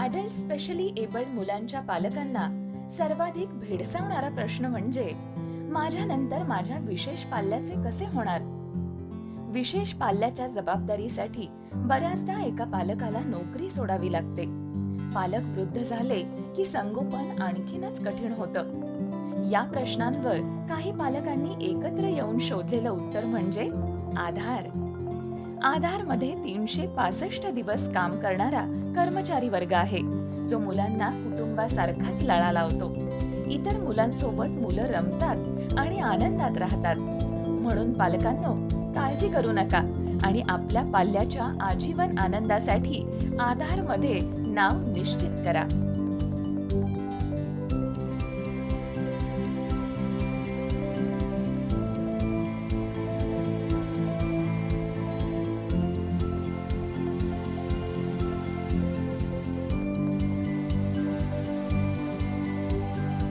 Adult specially abled मुलांच्या पालकांना सर्वाधिक भेडसावणारा प्रश्न म्हणजे माझ्यानंतर माझ्या विशेष पाल्याचे कसे होणार? विशेष पाल्याच्या जबाबदारीसाठी बऱ्याचदा एका पालकाला नोकरी सोडावी लागते. पालक वृद्ध झाले की संगोपन आणखीनच कठीण होतं. या प्रश्नांवर काही पालकांनी एकत्र येऊन शोधलेलं उत्तर म्हणजे आधार. आधारमध्ये तीनशे पासष्ट दिवस काम करणारा कर्मचारी वर्ग आहे. जो मुलांना कुटुंबासारखाच लळा लावतो इतर मुलांसोबत मुलं रमतात आणि आनंदात राहतात. म्हणून पालकांनो काळजी करू नका आणि आपल्या पाल्याच्या आजीवन आनंदासाठी आधारमध्ये नाव निश्चित करा.